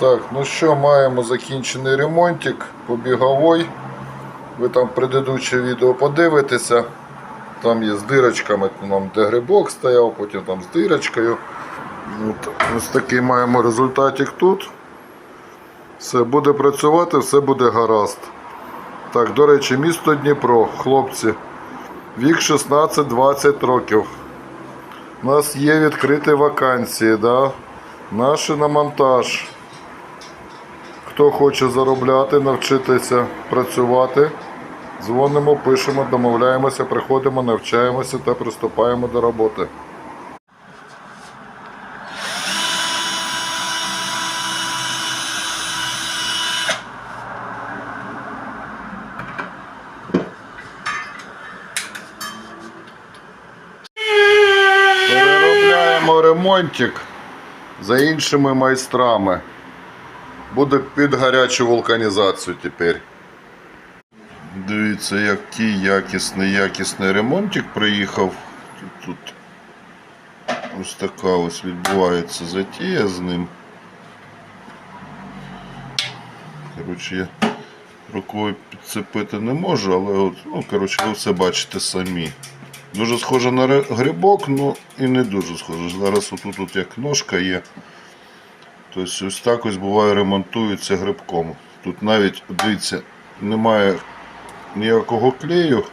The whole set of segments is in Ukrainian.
Так, ну що, маємо закінчений ремонтик побіговий. Ви там предыдуче відео подивитеся. Там є з дирочками, там де грибок стояв, потім там з дирочкою. От, ось такий маємо результатик тут. Все буде працювати, все буде гаразд. Так, до речі, місто Дніпро, хлопці. Вік 16-20 років. У нас є відкриті вакансії, да? наші на монтаж. Хто хоче заробляти, навчитися працювати, дзвонимо, пишемо, домовляємося, приходимо, навчаємося та приступаємо до роботи. Переробляємо ремонтик за іншими майстрами. Буде під гарячу вулканізацію тепер. Дивіться, який якісний, якісний ремонтик приїхав. Тут, ось така ось відбувається затія з ним. Коротше, я рукою підцепити не можу, але от, ну, коротше, ви все бачите самі. Дуже схоже на грибок, ну і не дуже схоже. Зараз отут от як ножка є. Тобто ось так ось буває ремонтується грибком. Тут навіть, дивіться, немає ніякого клею.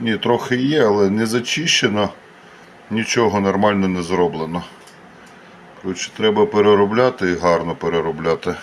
Ні, трохи є, але не зачищено, нічого нормально не зроблено. Коротше, треба переробляти і гарно переробляти.